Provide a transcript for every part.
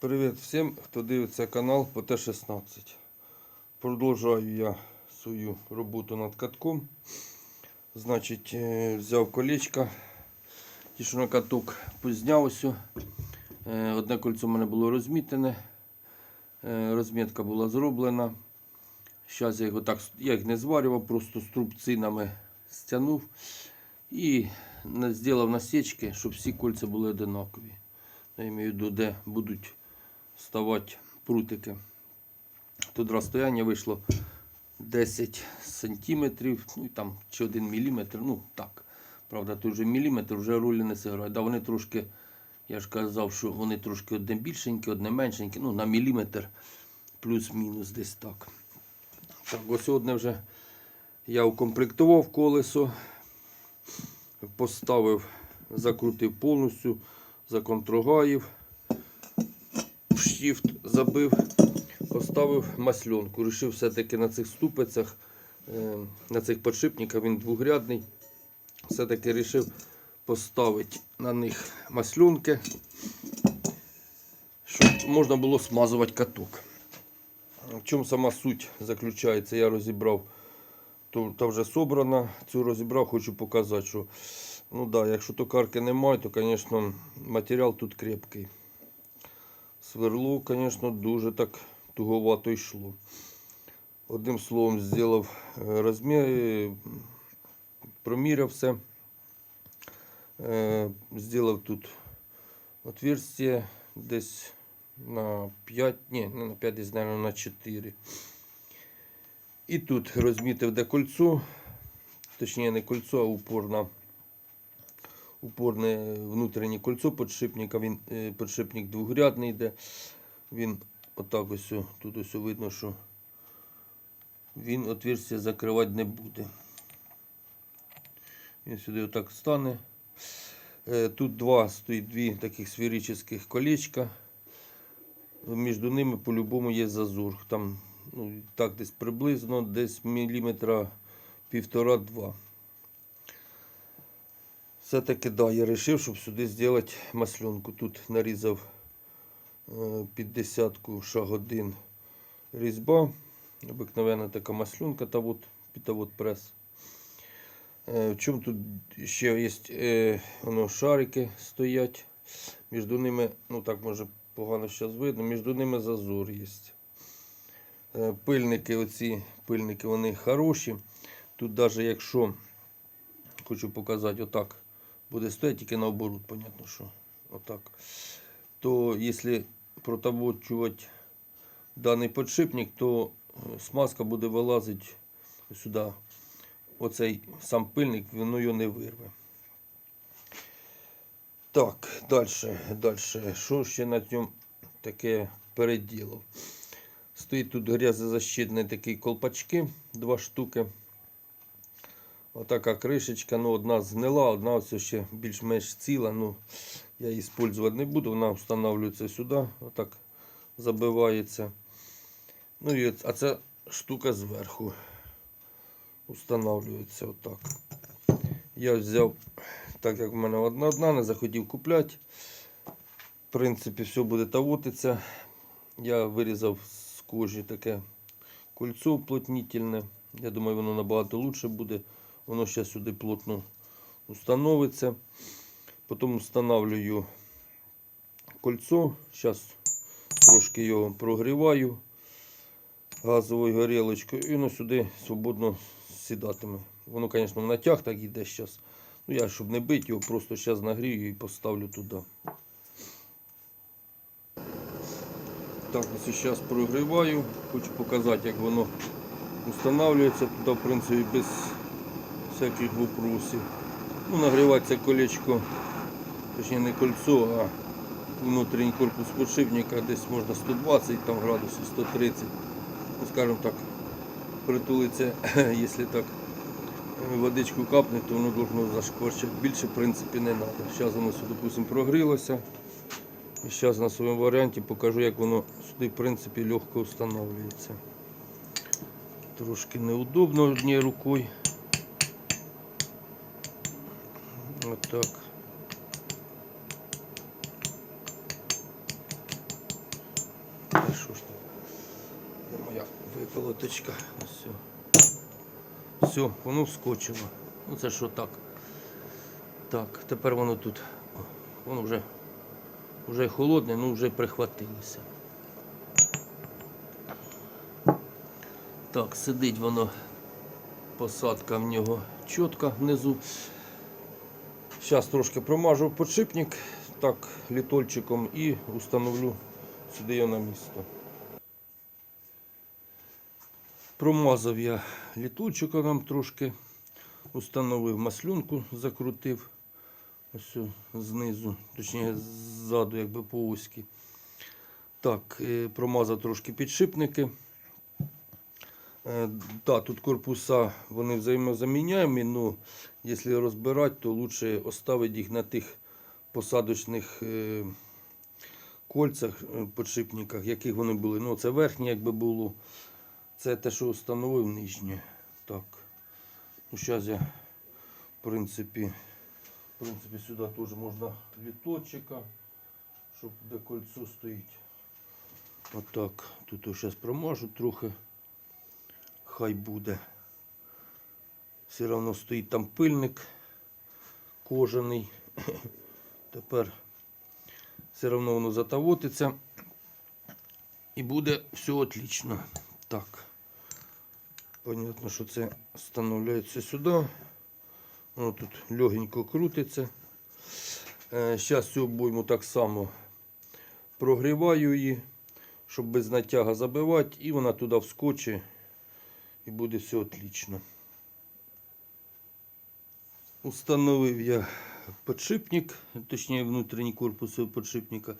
Привіт всім, хто дивиться канал по Т-16. Продовжую я свою роботу над катком. Значить, е, взяв колечко, ті, що на каток позняв ось. Е, Одне кольцо в мене було розмітене. Е, Розмітка була зроблена. Зараз я його так, я їх не зварював, просто струбцинами стягнув і зробив насічки, щоб всі кольця були одинакові. Я маю де будуть ставати прутики. Тут розстояння вийшло 10 сантиметрів, ну там чи 1 міліметр, ну так. Правда, тут вже міліметр вже ролі не зіграє. Да, вони трошки, я ж казав, що вони трошки одне більшенькі, одне меншенькі, ну на міліметр плюс-мінус десь так. Так, ось одне вже я укомплектував колесо, поставив, закрутив повністю, законтрогаїв, штифт забив, поставив масльонку. Рішив все-таки на цих ступицях, е, на цих подшипниках, він двогрядний. Все-таки вирішив поставити на них масльонки, щоб можна було смазувати каток. В чому сама суть заключається, я розібрав, то, та вже собрана, цю розібрав, хочу показати, що ну да, якщо токарки немає, то, звісно, матеріал тут крепкий. Сверло, звісно, дуже так туговато йшло. Одним словом, зробив е, розмір, е, проміряв все. Е, Зробив тут отверстие десь на 5, ні, не на 5, десь, мабуть, на 4. І тут розмітив де кольцо, точніше не кольцо, а упорна упорне внутрішнє кольцо подшипника. Він е, подшипник двогрядний йде. Він отак ось тут ось видно, що він отверстие закривати не буде. Він сюди отак стане. Е, Тут два стоїть дві таких сферичних колечка. Між ними по-любому є зазор. Там ну, так десь приблизно десь міліметра півтора-два. Все-таки да, я вирішив, щоб сюди зробити масленку. Тут нарізав е, під десятку шаг різьба. Обикновена така масленка, та от, та прес. Е, В чому тут ще є е, воно, шарики стоять. Між ними, ну так може погано зараз видно, між ними зазор є. Пильники, оці пильники, вони хороші. Тут навіть якщо хочу показати, отак буде стояти, тільки наоборот, понятно, що отак. То якщо протавочувати даний подшипник, то е, смазка буде вилазити сюди. Оцей сам пильник, воно його не вирве. Так, далі, далі. Що ще на цьому таке переділо? Стоїть тут грязозащитні такі колпачки, два штуки. Отака кришечка, ну одна згнила, одна ось ще більш-менш ціла. Ну, я її використовувати не буду, вона встановлюється сюди, отак забивається. Ну і а ця штука зверху встановлюється отак. Я взяв, так як в мене одна одна, не захотів купляти. В принципі, все буде тавотиться. Я вирізав з кожі таке кольцо уплотнительне. Я думаю, воно набагато лучше буде. Воно ще сюди плотно установиться. Потім встановлюю кольцо. Зараз трошки його прогріваю газовою горілочкою. І воно сюди свободно сідатиме. Воно, звісно, в натяг так йде зараз. Ну, я, щоб не бити його, просто зараз нагрію і поставлю туди. Так, ось зараз прогріваю. Хочу показати, як воно встановлюється. Туди, в принципі, без всяких вопросів. Ну, нагрівається колечко, точніше не кольцо, а внутрішній корпус подшипника десь можна 120 там, градусів, 130. Ну, скажімо так, притулиться, якщо так е, водичку капне, то воно должно зашкварчати. Більше в принципі не треба. Зараз воно сюди, допустим, прогрілося. І зараз на своєму варіанті покажу, як воно сюди в принципі легко встановлюється. Трошки неудобно однією рукою. Отак. Та що ж там? Моя виколоточка? Все. Все, воно вскочило. Ну це що так. Так, тепер воно тут. Воно вже, вже холодне, ну вже прихватилося. Так, сидить воно, посадка в нього чітка внизу. Зараз трошки промажу подшипник так літольчиком і установлю сюди його на місто. Промазав я літольчиком трошки, установив маслюнку, закрутив ось знизу, точніше ззаду, якби по оськи. Так, е, промазав трошки підшипники. Е, Да, тут корпуса вони взаємозаміняємі, але якщо розбирати, то краще оставити їх на тих посадочних е, кольцях, е, подшипниках, яких вони були. Ну, це верхнє, якби було. Це те, що встановив нижнє. Так. Ну, зараз я, в принципі, в принципі, сюди теж можна літочка, щоб де кольцо стоїть. Отак. Тут зараз промажу трохи. Хай буде. Все одно стоїть там пильник кожаний. Тепер все одно воно затавотиться. І буде все отлично. Так. Понятно, що це встановляється сюди. Воно тут легенько крутиться. Зараз цю обойму так само прогріваю її, щоб без натяга забивати, і вона туди вскочить і буде все отлично. Установив я подшипник, точніше внутрішній корпус подшипника.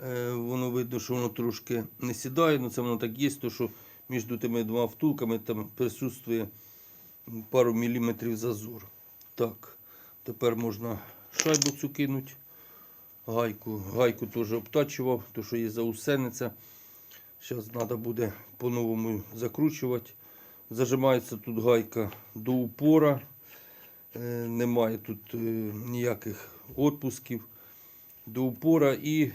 Е, Воно видно, що воно трошки не сідає, але це воно так є, то що між тими двома втулками там присутствує пару міліметрів зазор. Так, тепер можна шайбу цю кинути. Гайку, гайку теж обтачував, то що є заусениця. Зараз треба буде по-новому закручувати. Зажимається тут гайка до упора. Е, Немає тут е, ніяких відпусків до упора і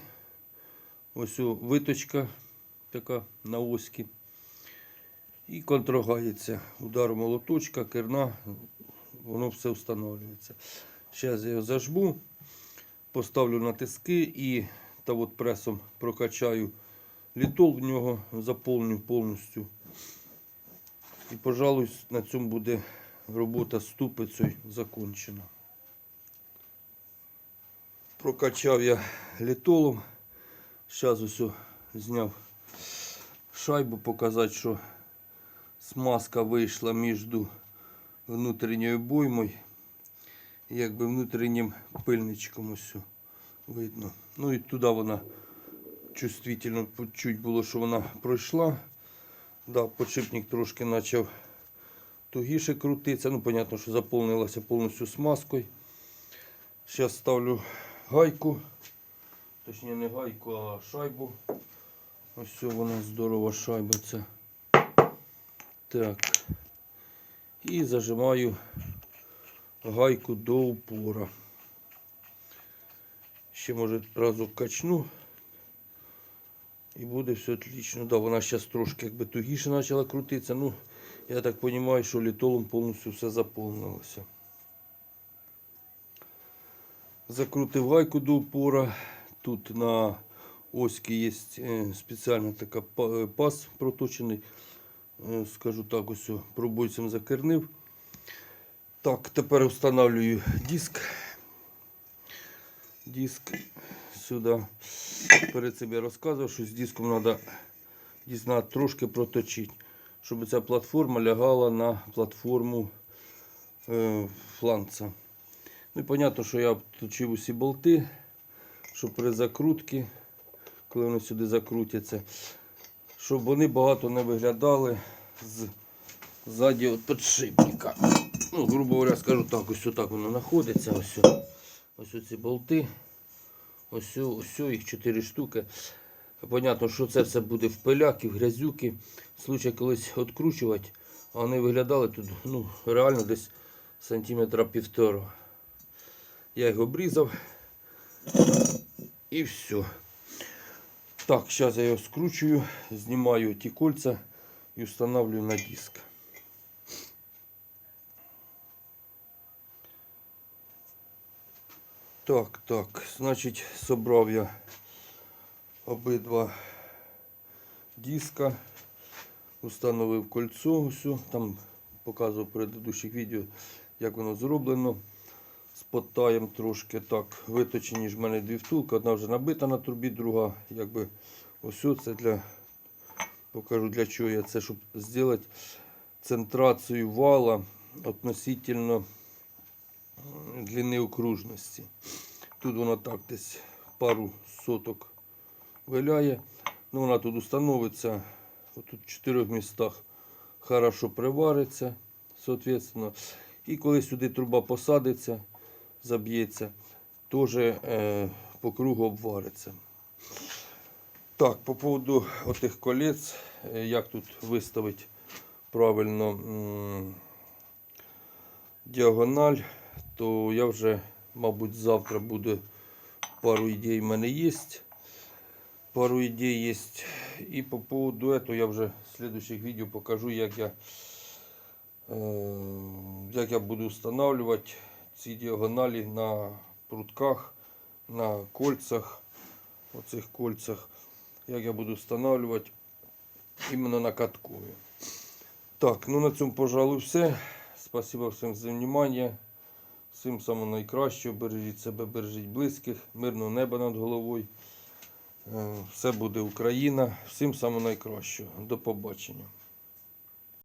ось виточка така на оські. І контрогається ударом молоточка, керна, воно все встановлюється. Зараз я його зажму, поставлю на тиски і та от пресом прокачаю літол в нього, заповню повністю. І, пожалуй, на цьому буде робота з ступицею закончена. Прокачав я літолом. Зараз ось зняв шайбу, показати, що смазка вийшла між внутрішньою боймою і якби внутрішнім пильничком ось видно. Ну і туди вона чувствительно чуть було, що вона пройшла. Да, подшипник трошки почав тугіше крутитися. Ну, понятно, що заповнилася повністю смазкою. Зараз ставлю гайку. Точніше не гайку, а шайбу. Ось вона здорова шайба ця. Так. І зажимаю гайку до упора. Ще може разок качну. І буде все отлично. Да, вона зараз трошки якби тугіше почала крутитися. Ну, я так розумію, що літолом повністю все заповнилося. Закрутив гайку до упора. Тут на оські є е, спеціальна така е, паз проточений. Е, Скажу так, ось пробойцем закернив. Так, тепер встановлюю диск. Диск сюди. Перед я розказував, що з диском треба диск трошки проточити, щоб ця платформа лягала на платформу е, фланца. Ну і зрозуміло, що я обточив усі болти, щоб при закрутці, коли вони сюди закрутяться, щоб вони багато не виглядали з ззаді підшипника. Ну, грубо говоря, скажу так, ось так воно знаходиться. Ось, ось ці болти. Ось, ось їх 4 штуки. Понятно, що це все буде в пиляки, в грязюки. Случай колись відкручувати, а вони виглядали тут ну, реально десь сантиметра півтора. Я їх обрізав і все. Так, зараз я його скручую, знімаю ті кольця і встановлюю на диск. Так, так, значить, собрав я обидва диска, установив кольцо, усю, там показував в предыдущих відео, як воно зроблено. Спотаєм трошки так. Виточені ж в мене дві втулки, одна вже набита на трубі, друга якби ось це для покажу для чого я це, щоб зробити центрацію вала относительно длини окружності. Тут вона так десь пару соток виляє. Ну, вона тут установиться. Тут в чотирьох містах хорошо привариться, соответственно. І коли сюди труба посадиться, заб'ється, теж е, по кругу обвариться. Так, по поводу отих колець, е, як тут виставити правильно м, діагональ, то я вже, мабуть, завтра буде пару ідей в мене є. Пару ідей є. І по поводу этого я вже в следующих відео покажу, як я, е, як я буду встановлювати ці діагоналі на прутках, на кольцах, оцих кольцах, як я буду встановлювати іменно на каткові. Так, ну на цьому, пожалуй, все. Спасибо всім за внимание. Всім самого найкращого. Бережіть себе, бережіть близьких, мирного неба над головою. Е, Все буде Україна. Всім самого найкращого. До побачення.